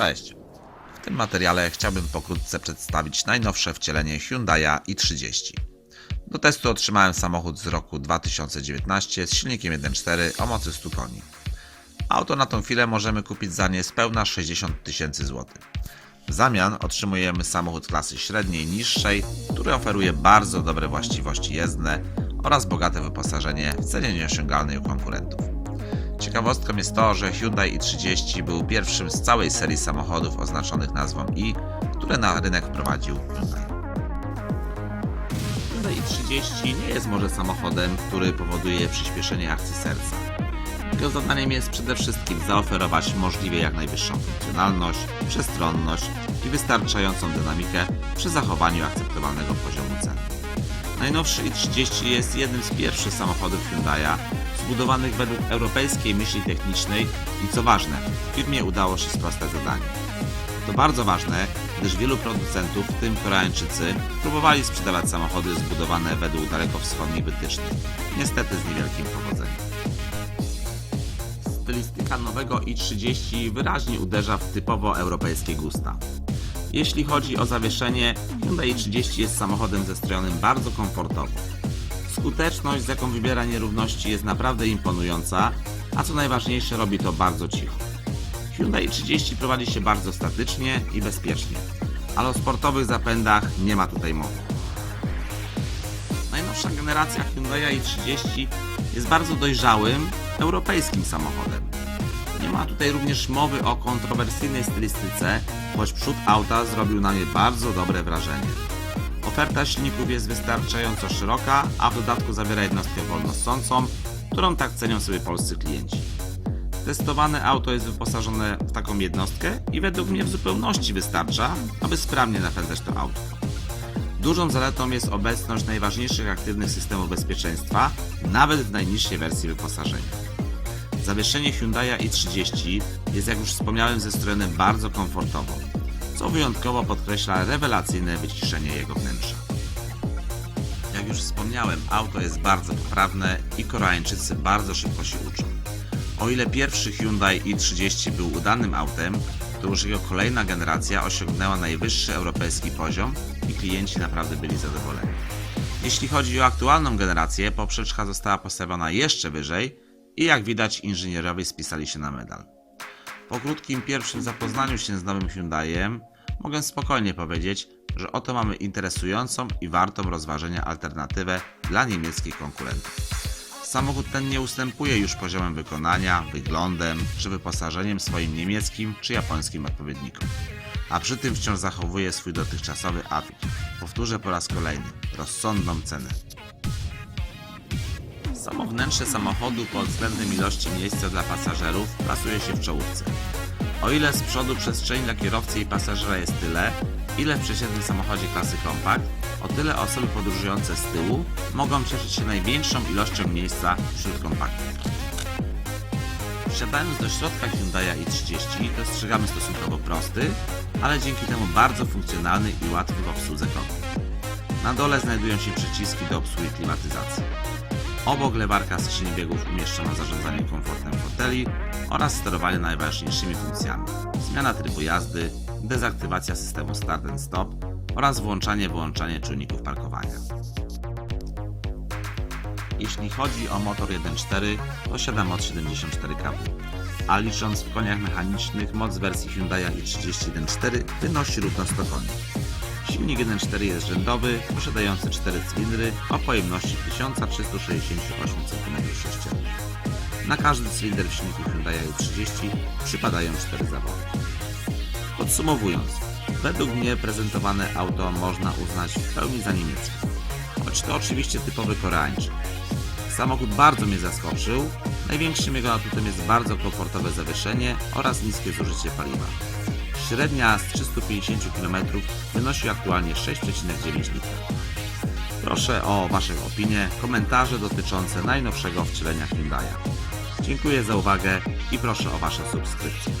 Cześć! W tym materiale chciałbym pokrótce przedstawić najnowsze wcielenie Hyundai i30. Do testu otrzymałem samochód z roku 2019 z silnikiem 1.4 o mocy 100 koni. Auto na tą chwilę możemy kupić za niespełna 60 tysięcy złotych. W zamian otrzymujemy samochód klasy średniej niższej, który oferuje bardzo dobre właściwości jezdne oraz bogate wyposażenie w cenie nieosiągalnej u konkurentów. Ciekawostką jest to, że Hyundai i30 był pierwszym z całej serii samochodów oznaczonych nazwą i, które na rynek wprowadził Hyundai. Hyundai i30 nie jest może samochodem, który powoduje przyspieszenie akcji serca. Jego zadaniem jest przede wszystkim zaoferować możliwie jak najwyższą funkcjonalność, przestronność i wystarczającą dynamikę przy zachowaniu akceptowalnego poziomu cen. Najnowszy i30 jest jednym z pierwszych samochodów Hyundai'a zbudowanych według europejskiej myśli technicznej i co ważne, firmie udało się sprostać zadaniu. To bardzo ważne, gdyż wielu producentów, w tym Koreańczycy, próbowali sprzedawać samochody zbudowane według dalekowschodnich wytycznych. Niestety z niewielkim powodzeniem. Stylistyka nowego i30 wyraźnie uderza w typowo europejskie gusta. Jeśli chodzi o zawieszenie, Hyundai i30 jest samochodem zestrojonym bardzo komfortowo. Skuteczność, z jaką wybiera nierówności jest naprawdę imponująca, a co najważniejsze robi to bardzo cicho. Hyundai 30 prowadzi się bardzo statycznie i bezpiecznie, ale o sportowych zapędach nie ma tutaj mowy. Najnowsza generacja Hyundai i30 jest bardzo dojrzałym, europejskim samochodem. Nie ma tutaj również mowy o kontrowersyjnej stylistyce, choć przód auta zrobił na mnie bardzo dobre wrażenie. Oferta silników jest wystarczająco szeroka, a w dodatku zawiera jednostkę wolnossącą, którą tak cenią sobie polscy klienci. Testowane auto jest wyposażone w taką jednostkę i według mnie w zupełności wystarcza, aby sprawnie napędzać to auto. Dużą zaletą jest obecność najważniejszych aktywnych systemów bezpieczeństwa, nawet w najniższej wersji wyposażenia. Zawieszenie Hyundai i30 jest, jak już wspomniałem, zestrojone bardzo komfortowo, co wyjątkowo podkreśla rewelacyjne wyciszenie jego wnętrza. Jak już wspomniałem, auto jest bardzo poprawne i Koreańczycy bardzo szybko się uczą. O ile pierwszy Hyundai i30 był udanym autem, to już jego kolejna generacja osiągnęła najwyższy europejski poziom i klienci naprawdę byli zadowoleni. Jeśli chodzi o aktualną generację, poprzeczka została postawiona jeszcze wyżej i jak widać inżynierowie spisali się na medal. Po krótkim pierwszym zapoznaniu się z nowym Hyundaiem mogę spokojnie powiedzieć, że oto mamy interesującą i wartą rozważenia alternatywę dla niemieckich konkurentów. Samochód ten nie ustępuje już poziomem wykonania, wyglądem czy wyposażeniem swoim niemieckim czy japońskim odpowiednikom, a przy tym wciąż zachowuje swój dotychczasowy atut. Powtórzę po raz kolejny, rozsądną cenę. Samo wnętrze samochodu pod względem ilości miejsca dla pasażerów plasuje się w czołówce. O ile z przodu przestrzeni dla kierowcy i pasażera jest tyle, ile w przeciętnym samochodzie klasy kompakt, o tyle osoby podróżujące z tyłu mogą cieszyć się największą ilością miejsca wśród kompaktów. Wsiadając do środka Hyundai i30 dostrzegamy stosunkowo prosty, ale dzięki temu bardzo funkcjonalny i łatwy w obsłudze kokpit. Na dole znajdują się przyciski do obsługi klimatyzacji. Obok lewarka skrzyni biegów umieszczono zarządzanie komfortem foteli oraz sterowanie najważniejszymi funkcjami. Zmiana trybu jazdy, dezaktywacja systemu start and stop oraz włączanie wyłączanie czujników parkowania. Jeśli chodzi o motor 1.4, posiada moc 74 kW, a licząc w koniach mechanicznych moc wersji Hyundai i30 1.4 wynosi równo 100 koni. Silnik 1.4 jest rzędowy, posiadający 4 cylindry o pojemności 1368 cm3. Na każdy cylinder w silniku Hyundai i30 przypadają 4 zawody. Podsumowując, według mnie prezentowane auto można uznać w pełni za niemieckie, choć to oczywiście typowy koreańczyk. Samochód bardzo mnie zaskoczył, największym jego atutem jest bardzo komfortowe zawieszenie oraz niskie zużycie paliwa. Średnia z 350 km wynosi aktualnie 6,9 litra. Proszę o Wasze opinie, komentarze dotyczące najnowszego wcielenia Hyundai'a. Dziękuję za uwagę i proszę o Wasze subskrypcje.